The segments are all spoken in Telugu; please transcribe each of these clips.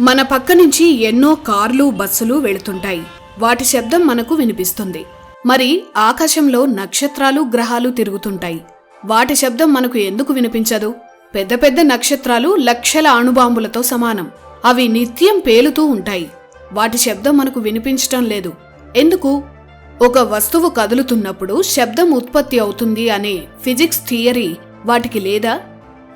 మన పక్క నుంచి ఎన్నో కార్లు బస్సులు వెళుతుంటాయి. వాటి శబ్దం మనకు వినిపిస్తుంది. మరి ఆకాశంలో నక్షత్రాలు గ్రహాలు తిరుగుతుంటాయి. వాటి శబ్దం మనకు ఎందుకు వినిపించదు? పెద్ద పెద్ద నక్షత్రాలు లక్షల అణుబాంబులతో సమానం. అవి నిత్యం పేలుతూ ఉంటాయి. వాటి శబ్దం మనకు వినిపించటం లేదు. ఎందుకు? ఒక వస్తువు కదులుతున్నప్పుడు శబ్దం ఉత్పత్తి అవుతుంది అనే ఫిజిక్స్ థియరీ వాటికి లేదా?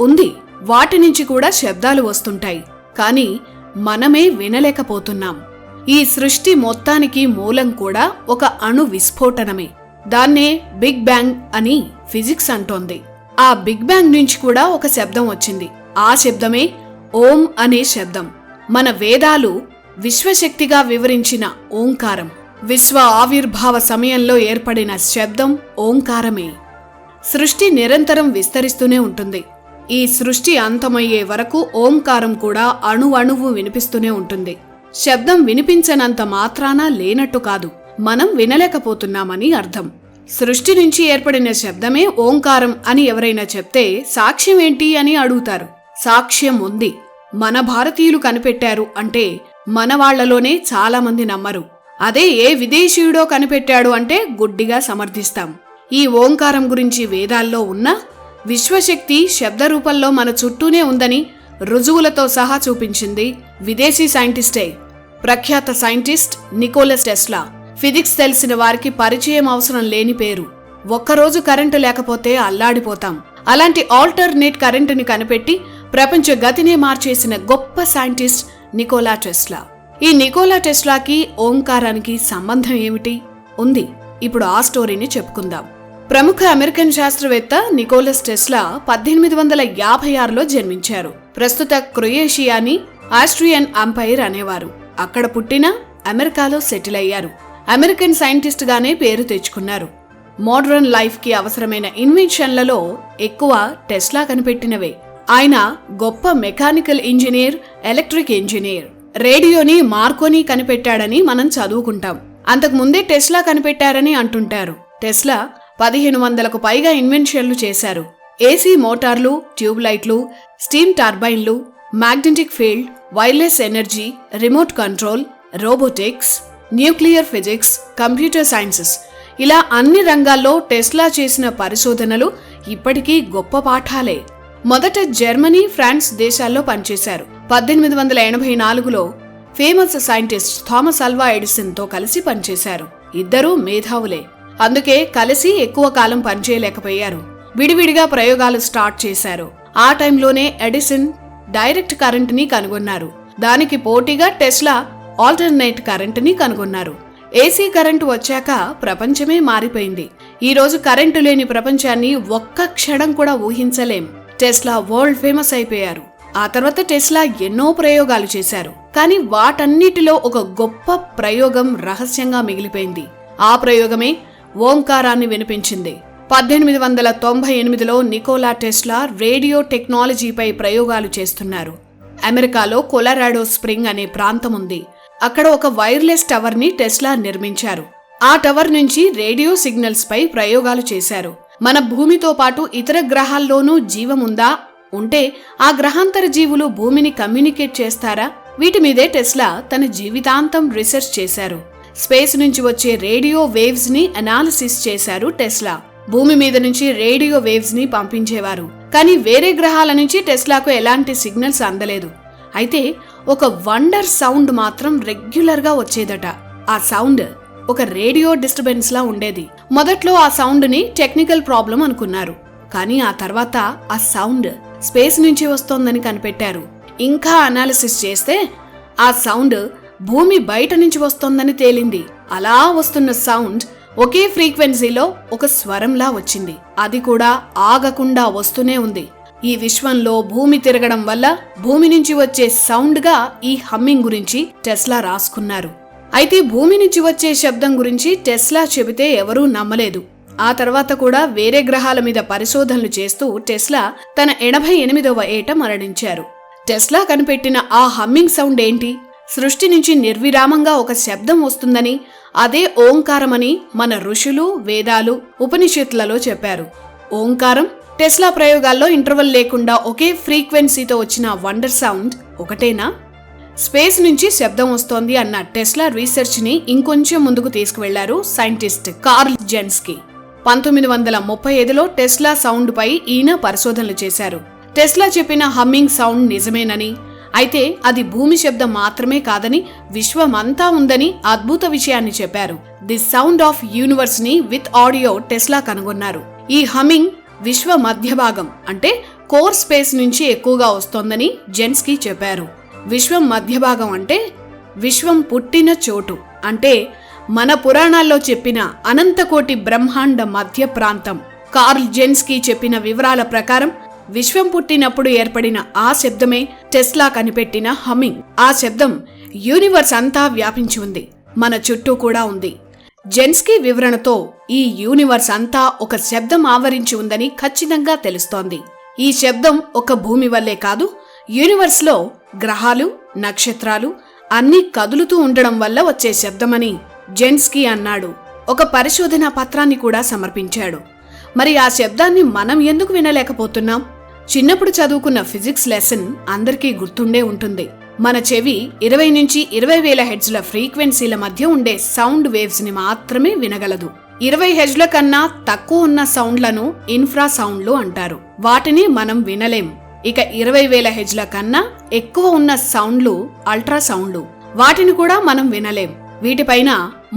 ఉంది. వాటి నుంచి కూడా శబ్దాలు వస్తుంటాయి. కానీ మనమే వినలేకపోతున్నాం. ఈ సృష్టి మొత్తానికి మూలం కూడా ఒక అణు విస్ఫోటనమే. దాన్నే బిగ్ బ్యాంగ్ అని ఫిజిక్స్ అంటోంది. ఆ బిగ్ బ్యాంగ్ నుంచి కూడా ఒక శబ్దం వచ్చింది. ఆ శబ్దమే ఓం అనే శబ్దం. మన వేదాలు విశ్వశక్తిగా వివరించిన ఓంకారం. విశ్వ ఆవిర్భావ సమయంలో ఏర్పడిన శబ్దం ఓంకారమే. సృష్టి నిరంతరం విస్తరిస్తూనే ఉంటుంది. ఈ సృష్టి అంతమయ్యే వరకు ఓంకారం కూడా అణు అణువు వినిపిస్తూనే ఉంటుంది. శబ్దం వినిపించనంత మాత్రాన లేనట్టు కాదు. మనం వినలేకపోతున్నామని అర్థం. సృష్టి నుంచి ఏర్పడిన శబ్దమే ఓంకారం అని ఎవరైనా చెప్తే సాక్ష్యం ఏంటి అని అడుగుతారు. సాక్ష్యం ఉంది. మన భారతీయులు కనిపెట్టారు అంటే మన వాళ్ళలోనే చాలామంది నమ్మరు. అదే ఏ విదేశీయుడో కనిపెట్టాడు అంటే గుడ్డిగా సమర్థిస్తాం. ఈ ఓంకారం గురించి వేదాల్లో ఉన్న విశ్వశక్తి శబ్ద రూపంలో మన చుట్టూనే ఉందని రుజువులతో సహా చూపించింది విదేశీ సైంటిస్టే. ప్రఖ్యాత సైంటిస్ట్ నికోలస్ టెస్లా. ఫిజిక్స్ తెలిసిన వారికి పరిచయం అవసరం లేని పేరు. ఒక్కరోజు కరెంటు లేకపోతే అల్లాడిపోతాం. అలాంటి ఆల్టర్నేట్ కరెంటుని కనిపెట్టి ప్రపంచ గతినే మార్చేసిన గొప్ప సైంటిస్ట్ నికోలా టెస్లా. ఈ నికోలా టెస్లాకి ఓంకారానికి సంబంధం ఏమిటి? ఉంది. ఇప్పుడు ఆ స్టోరీని చెప్పుకుందాం. ప్రముఖ అమెరికన్ శాస్త్రవేత్త నికోలస్ టెస్లా పద్దెనిమిది వందల యాభై ఆరులో జన్మించారు. ప్రస్తుత క్రొయేషియాని ఆస్ట్రియన్ అంపైర్ అనేవారు. అక్కడ పుట్టిన అమెరికాలో సెటిల్ అయ్యారు. అమెరికన్ సైంటిస్ట్ గానే పేరు తెచ్చుకున్నారు. మోడ్రన్ లైఫ్కి అవసరమైన ఇన్వెన్షన్లలో ఎక్కువ టెస్లా కనిపెట్టినవే. ఆయన గొప్ప మెకానికల్ ఇంజనీర్ ఎలక్ట్రిక్ ఇంజనీర్. రేడియోని మార్కోని కనిపెట్టాడని మనం చదువుకుంటాం. అంతకుముందే టెస్లా కనిపెట్టారని అంటుంటారు. టెస్లా పదిహేను వందలకు పైగా ఇన్వెన్షన్లు చేశారు. ఏసీ మోటార్లు ట్యూబ్లైట్లు steam టర్బైన్లు magnetic field wireless energy remote control robotics nuclear physics computer sciences. ఇలా అన్ని రంగాల్లో టెస్లా చేసిన పరిశోధనలు ఇప్పటికీ గొప్ప పాఠాలే. మొదట జర్మనీ ఫ్రాన్స్ దేశాల్లో పనిచేశారు. పద్దెనిమిది వందల ఎనభై నాలుగులో ఫేమస్ సైంటిస్ట్ థామస్ అల్వా ఎడిసన్తో కలిసి పనిచేశారు. ఇద్దరూ మేధావులే. అందుకే కలిసి ఎక్కువ కాలం పనిచేయలేకపోయారు. విడివిడిగా ప్రయోగాలు స్టార్ట్ చేశారు. ఆ టైంలోనే ఎడిసన్ డైరెక్ట్ కరెంట్ని కనుగొన్నారు. దానికి పోటీగా టెస్లా ఆల్టర్నేట్ కరెంట్ని కనుగొన్నారు. ఏసీ కరెంటు వచ్చాక ప్రపంచమే మారిపోయింది. ఈరోజు కరెంటు లేని ప్రపంచాన్ని ఒక్క క్షణం కూడా ఊహించలేం. టెస్లా వరల్డ్ ఫేమస్ అయిపోయారు. ఆ తర్వాత టెస్లా ఎన్నో ప్రయోగాలు చేశారు. కానీ వాటన్నిటిలో ఒక గొప్ప ప్రయోగం రహస్యంగా మిగిలిపోయింది. ఆ ప్రయోగమే ఓంకారాన్ని వినిపించింది. పద్దెనిమిది వందల తొంభై ఎనిమిదిలో నికోలా టెస్లా రేడియో టెక్నాలజీపై ప్రయోగాలు చేస్తున్నారు. అమెరికాలో కొలరాడో స్ప్రింగ్ అనే ప్రాంతం ఉంది. అక్కడ ఒక వైర్లెస్ టవర్ని టెస్లా నిర్మించారు. ఆ టవర్ నుంచి రేడియో సిగ్నల్స్పై ప్రయోగాలు చేశారు. మన భూమితో పాటు ఇతర గ్రహాల్లోనూ జీవం ఉందా? ఉంటే ఆ గ్రహాంతర జీవులు భూమిని కమ్యూనికేట్ చేస్తారా? వీటి మీదే టెస్లా తన జీవితాంతం రీసెర్చ్ చేశారు. స్పేస్ నుంచి వచ్చే రేడియో వేవ్స్ని అనాలిసిస్ చేశారు టెస్లా. భూమి మీద నుంచి రేడియో వేవ్స్ని పంపించేవారు. కానీ వేరే గ్రహాల నుంచి టెస్లాకు ఎలాంటి సిగ్నల్స్ అందలేదు. అయితే ఒక వండర్ సౌండ్ మాత్రం రెగ్యులర్గా వచ్చేదట. ఆ సౌండ్ ఒక రేడియో డిస్టర్బెన్స్ లా ఉండేది. మొదట్లో ఆ సౌండ్ని టెక్నికల్ ప్రాబ్లం అనుకున్నారు. కానీ ఆ తర్వాత ఆ సౌండ్ స్పేస్ నుంచి వస్తోందని కనిపెట్టారు. ఇంకా అనాలిసిస్ చేస్తే ఆ సౌండ్ భూమి బయట నుంచి వస్తోందని తేలింది. అలా వస్తున్న సౌండ్ ఒకే ఫ్రీక్వెన్సీలో ఒక స్వరంలా వచ్చింది. అది కూడా ఆగకుండా వస్తూనే ఉంది. ఈ విశ్వంలో భూమి తిరగడం వల్ల భూమి నుంచి వచ్చే సౌండ్గా ఈ హమ్మింగ్ గురించి టెస్లా రాసుకున్నారు. అయితే భూమి నుంచి వచ్చే శబ్దం గురించి టెస్లా చెబితే ఎవరూ నమ్మలేదు. ఆ తర్వాత కూడా వేరే గ్రహాల మీద పరిశోధనలు చేస్తూ టెస్లా తన ఎనభై ఎనిమిదవ ఏట మరణించారు. టెస్లా కనిపెట్టిన ఆ హమ్మింగ్ సౌండ్ ఏంటి? సృష్టి నుంచి నిర్విరామంగా ఒక శబ్దం వస్తుందని అదే ఓంకారమని మన ఋషులు వేదాలు ఉపనిషత్తులలో చెప్పారు. ఓంకారం టెస్లా ప్రయోగాల్లో ఇంటర్వల్ లేకుండా ఒకే ఫ్రీక్వెన్సీతో వచ్చిన వండర్ సౌండ్ ఒకటేనా? స్పేస్ నుంచి శబ్దం వస్తోంది అన్న టెస్లా రీసెర్చ్ని ఇంకొంచెం ముందుకు తీసుకువెళ్ళారు సైంటిస్ట్ కార్ల్ జెన్స్కి. పంతొమ్మిది వందల ముప్పై ఐదులో టెస్లా సౌండ్ పై ఈయన పరిశోధనలు చేశారు. టెస్లా చెప్పిన హమ్మింగ్ సౌండ్ నిజమేనని అయితే అది భూమి శబ్దం మాత్రమే కాదని విశ్వమంతా ఉందని అద్భుత విషయాన్ని చెప్పారు. ది సౌండ్ ఆఫ్ యూనివర్స్ని విత్ ఆడియో టెస్లా కనుగొన్నారు. ఈ హమింగ్ విశ్వ మధ్య భాగం అంటే కోర్ స్పేస్ నుంచి ఎక్కువగా వస్తోందని జెన్స్కి చెప్పారు. విశ్వం మధ్య భాగం అంటే విశ్వం పుట్టిన చోటు అంటే మన పురాణాల్లో చెప్పిన అనంతకోటి బ్రహ్మాండ మధ్య ప్రాంతం. కార్ల్ జెన్స్కి చెప్పిన వివరాల ప్రకారం విశ్వం పుట్టినప్పుడు ఏర్పడిన ఆ శబ్దమే టెస్లా కనిపెట్టిన హమ్మింగ్. ఆ శబ్దం యూనివర్స్ అంతా వ్యాపించి ఉంది. మన చుట్టూ కూడా ఉంది. జెన్స్కీ వివరణతో ఈ యూనివర్స్ అంతా ఒక శబ్దం ఆవరించి ఉందని ఖచ్చితంగా తెలుస్తోంది. ఈ శబ్దం ఒక భూమి వల్లే కాదు యూనివర్స్లో గ్రహాలు నక్షత్రాలు అన్నీ కదులుతూ ఉండడం వల్ల వచ్చే శబ్దమని జెన్స్కీ అన్నాడు. ఒక పరిశోధన పత్రాన్ని కూడా సమర్పించాడు. మరి ఆ శబ్దాన్ని మనం ఎందుకు వినలేకపోతున్నాం? చిన్నప్పుడు చదువుకున్న ఫిజిక్స్ లెసన్ అందరికీ గుర్తుండే ఉంటుంది. మన చెవి ఇరవై నుంచి ఇరవై వేల హెడ్జ్ల ఫ్రీక్వెన్సీల మధ్య ఉండే సౌండ్ వేవ్స్ని మాత్రమే వినగలదు. ఇరవై హెడ్జ్ల కన్నా తక్కువ ఉన్న సౌండ్లను ఇన్ఫ్రా సౌండ్లు అంటారు. వాటిని మనం వినలేం. ఇక ఇరవై వేల హెడ్జ్ల కన్నా ఎక్కువ ఉన్న సౌండ్లు అల్ట్రా సౌండ్లు వాటిని కూడా మనం వినలేం. వీటిపైన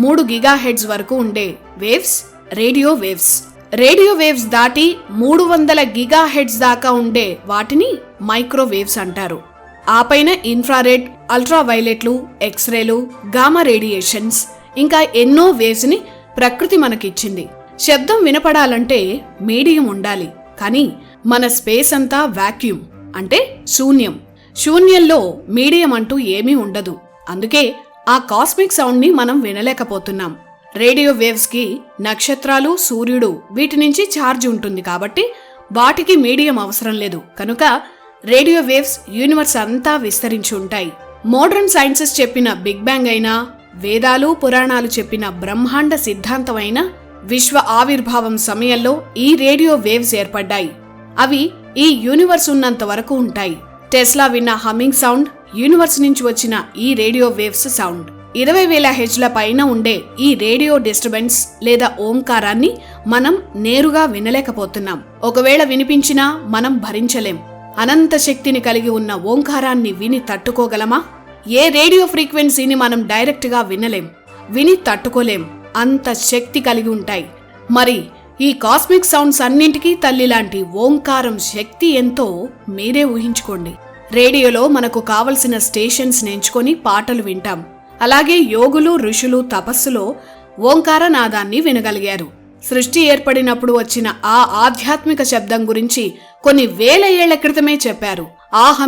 మూడు గిగా హెడ్స్ వరకు ఉండే waves radio waves. Radio waves దాటి మూడు వందల గిగా హెడ్స్ దాకా ఉండే వాటిని మైక్రోవేవ్స్ అంటారు. ఆ పైన ఇన్ఫ్రారెడ్ అల్ట్రా వైలెట్లు ఎక్స్రేలు గామా రేడియేషన్స్ ఇంకా ఎన్నో వేవ్స్ని ప్రకృతి మనకిచ్చింది. శబ్దం వినపడాలంటే మీడియం ఉండాలి కానీ మన స్పేస్ అంతా వాక్యూమ్ అంటే శూన్యం. శూన్యంలో మీడియం అంటూ ఏమీ ఉండదు. అందుకే ఆ కాస్మిక్ సౌండ్ని మనం వినలేకపోతున్నాం. రేడియో వేవ్స్కి నక్షత్రాలు సూర్యుడు వీటి నుంచి ఛార్జ్ ఉంటుంది కాబట్టి వాటికి మీడియం అవసరం లేదు. కనుక రేడియో వేవ్స్ యూనివర్స్ అంతా విస్తరించి ఉంటాయి. మోడర్న్ సైన్సెస్ చెప్పిన బిగ్ బ్యాంగ్ అయినా వేదాలు పురాణాలు చెప్పిన బ్రహ్మాండ సిద్ధాంతం విశ్వ ఆవిర్భావం సమయంలో ఈ రేడియో వేవ్స్ ఏర్పడ్డాయి. అవి ఈ యూనివర్స్ ఉన్నంత వరకు ఉంటాయి. టెస్లా విన్న హమ్మింగ్ సౌండ్ యూనివర్స్ నుంచి వచ్చిన ఈ రేడియో వేవ్స్ సౌండ్. ఇరవై వేల హెచ్ల పైన ఉండే ఈ రేడియో డిస్టర్బెన్స్ లేదా ఓంకారాన్ని మనం నేరుగా వినలేకపోతున్నాం. ఒకవేళ వినిపించినా మనం భరించలేం. అనంత శక్తిని కలిగి ఉన్న ఓంకారాన్ని విని తట్టుకోగలమా? ఏ రేడియో ఫ్రీక్వెన్సీని మనం డైరెక్ట్గా వినలేం. విని తట్టుకోలేం. అంత శక్తి కలిగి ఉంటాయి. మరి ఈ కాస్మిక్ సౌండ్స్ అన్నింటికీ తల్లి లాంటి ఓంకారం శక్తి ఎంతో మీరే ఊహించుకోండి. రేడియోలో మనకు కావలసిన స్టేషన్స్ ఎంచుకొని పాటలు వింటాం. అలాగే యోగులు ఋషులు తపస్సులో ఓంకార నాదాన్ని వినగలిగారు. సృష్టి ఏర్పడినప్పుడు వచ్చిన ఆ ఆధ్యాత్మిక శబ్దం గురించి కొన్ని వేల ఏళ్ళ క్రితమే చెప్పారు. ఆ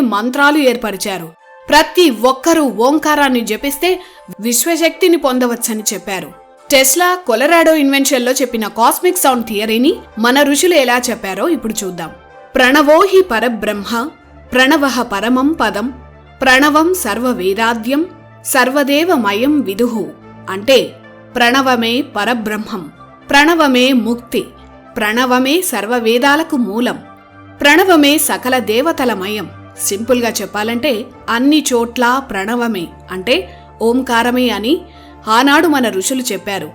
మంత్రాలు ఏర్పరిచారు. ప్రతి ఒక్కరూ ఓంకారాన్ని జపిస్తే విశ్వశక్తిని పొందవచ్చని చెప్పారు. టెస్లా కొలరాడో ఇన్వెన్షన్లో చెప్పిన కాస్మిక్ సౌండ్ థియరీని మన ఋషులు ఎలా చెప్పారో ఇప్పుడు చూద్దాం. ప్రణవోహి పరబ్రహ్మ ప్రణవః పరమం పదం ప్రణవం సర్వవేదాద్యం సర్వదేవమయం విదుహు అంటే ప్రణవమే పరబ్రహ్మం ప్రణవమే ముక్తి ప్రణవమే సర్వవేదాలకు మూలం ప్రణవమే సకల దేవతలమయం. సింపుల్గా చెప్పాలంటే అన్ని చోట్ల ప్రణవమే అంటే ఓంకారమే అని ఆనాడు మన ఋషులు చెప్పారు.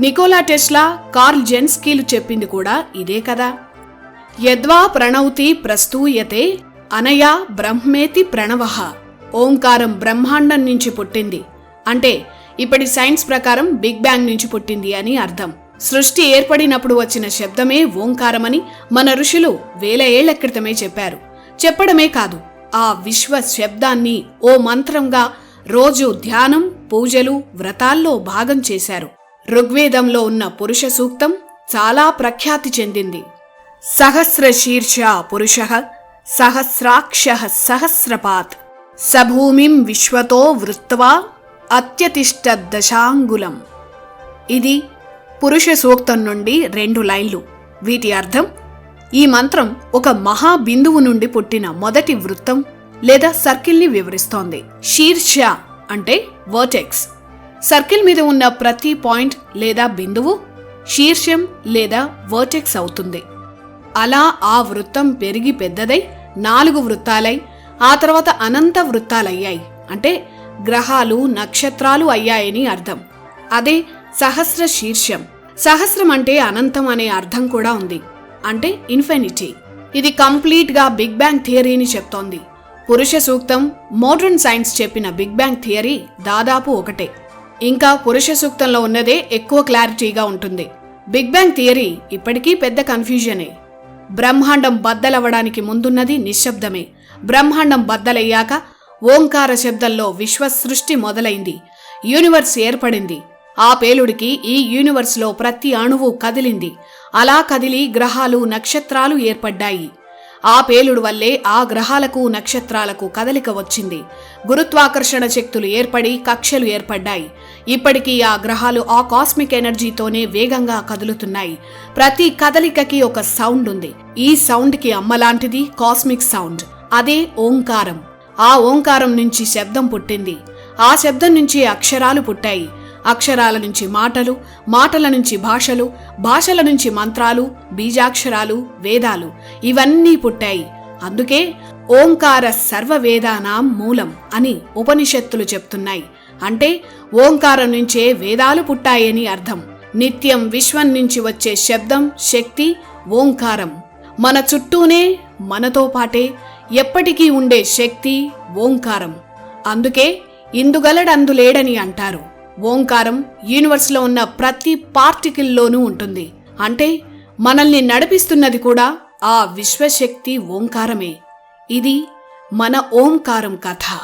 నికోలా టెస్లా కార్ల్ జెన్స్కీలు చెప్పింది కూడా ఇదే కదా. యద్వా ప్రణౌతి ప్రస్తూయతే అనయా బ్రహ్మేతి ప్రణవః. ఓంకారం బ్రహ్మాండం నుంచి పుట్టింది. అంటే ఇప్పటి సైన్స్ ప్రకారం బిగ్ బ్యాంగ్ నుంచి పుట్టింది అని అర్థం. సృష్టి ఏర్పడినప్పుడు వచ్చిన శబ్దమే ఓంకారమని మన ఋషులు వేల ఏళ్ళ క్రితమే చెప్పారు. చెప్పడమే కాదు ఆ విశ్వ శబ్దాన్ని ఓ మంత్రంగా రోజు ధ్యానం పూజలు వ్రతాల్లో భాగం చేశారు. ఋగ్వేదంలో ఉన్న పురుష సూక్తం చాలా ప్రఖ్యాతి చెందింది. సహస్ర శీర్ష పురుష సహస్రాక్ష సహస్రపాత్ సభూమిం విశ్వతో వృత్వా అత్యతిష్ట దశాంగులం ఇది పురుష సూక్తం నుండి రెండు లైన్లు. వీటి అర్థం ఈ మంత్రం ఒక మహా బిందువు నుండి పుట్టిన మొదటి వృత్తం లేదా సర్కిల్ని వివరిస్తోంది. శీర్ష అంటే వర్టెక్స్ సర్కిల్ మీద ఉన్న ప్రతి పాయింట్ లేదా బిందువు శీర్షం లేదా వర్టెక్స్ అవుతుంది. అలా ఆ వృత్తం పెరిగి పెద్దదై నాలుగు వృత్తాలై ఆ తర్వాత అనంత వృత్తాలయ్యాయి. అంటే గ్రహాలు నక్షత్రాలు అయ్యాయని అర్థం. అదే సహస్ర శీర్షం. సహస్రం అంటే అనంతం అనే అర్థం కూడా ఉంది. అంటే ఇన్ఫినిటీ. ఇది కంప్లీట్గా బిగ్ బ్యాంగ్ థియరీని చెప్తోంది. పురుష సూక్తం మోడర్న్ సైన్స్ చెప్పిన బిగ్ బ్యాంగ్ థియరీ దాదాపు ఒకటే. ఇంకా పురుష సూక్తంలో ఉన్నదే ఎక్కువ క్లారిటీగా ఉంటుంది. బిగ్ బ్యాంగ్ థియరీ ఇప్పటికీ పెద్ద కన్ఫ్యూజనే. బ్రహ్మాండం బద్దలవ్వడానికి ముందున్నది నిశ్శబ్దమే. బ్రహ్మాండం బద్దలయ్యాక ఓంకార శబ్దంలో విశ్వ సృష్టి మొదలైంది. యూనివర్స్ ఏర్పడింది. ఆ పేలుడికి ఈ యూనివర్స్లో ప్రతి అణువు కదిలింది. అలా కదిలి గ్రహాలు నక్షత్రాలు ఏర్పడ్డాయి. ఆ పేలుడు వల్లే ఆ గ్రహాలకు నక్షత్రాలకు కదలిక వచ్చింది. గురుత్వాకర్షణ శక్తులు ఏర్పడి కక్షలు ఏర్పడ్డాయి. ఇప్పటికీ ఆ గ్రహాలు ఆ కాస్మిక్ ఎనర్జీతోనే వేగంగా కదులుతున్నాయి. ప్రతి కదలికకి ఒక సౌండ్ ఉంది. ఈ సౌండ్కి అమ్మలాంటిది కాస్మిక్ సౌండ్. అదే ఓంకారం. ఆ ఓంకారం నుంచి శబ్దం పుట్టింది. ఆ శబ్దం నుంచి అక్షరాలు పుట్టాయి. అక్షరాల నుంచి మాటలు మాటల నుంచి భాషలు భాషల నుంచి మంత్రాలు బీజాక్షరాలు వేదాలు ఇవన్నీ పుట్టాయి. అందుకే ఓంకార సర్వవేదానాం మూలం అని ఉపనిషత్తులు చెప్తున్నాయి. అంటే ఓంకారం నుంచే వేదాలు పుట్టాయని అర్థం. నిత్యం విశ్వం నుంచి వచ్చే శబ్దం శక్తి ఓంకారం. మన చుట్టూనే మనతో పాటే ఎప్పటికీ ఉండే శక్తి ఓంకారం. అందుకే ఇందుగలడందులేడని అంటారు. ఓంకారం యూనివర్స్లో ఉన్న ప్రతి పార్టికల్లోనూ ఉంటుంది. అంటే మనల్ని నడిపిస్తున్నది కూడా ఆ విశ్వశక్తి ఓంకారమే. ఇది మన ఓంకారం కథ.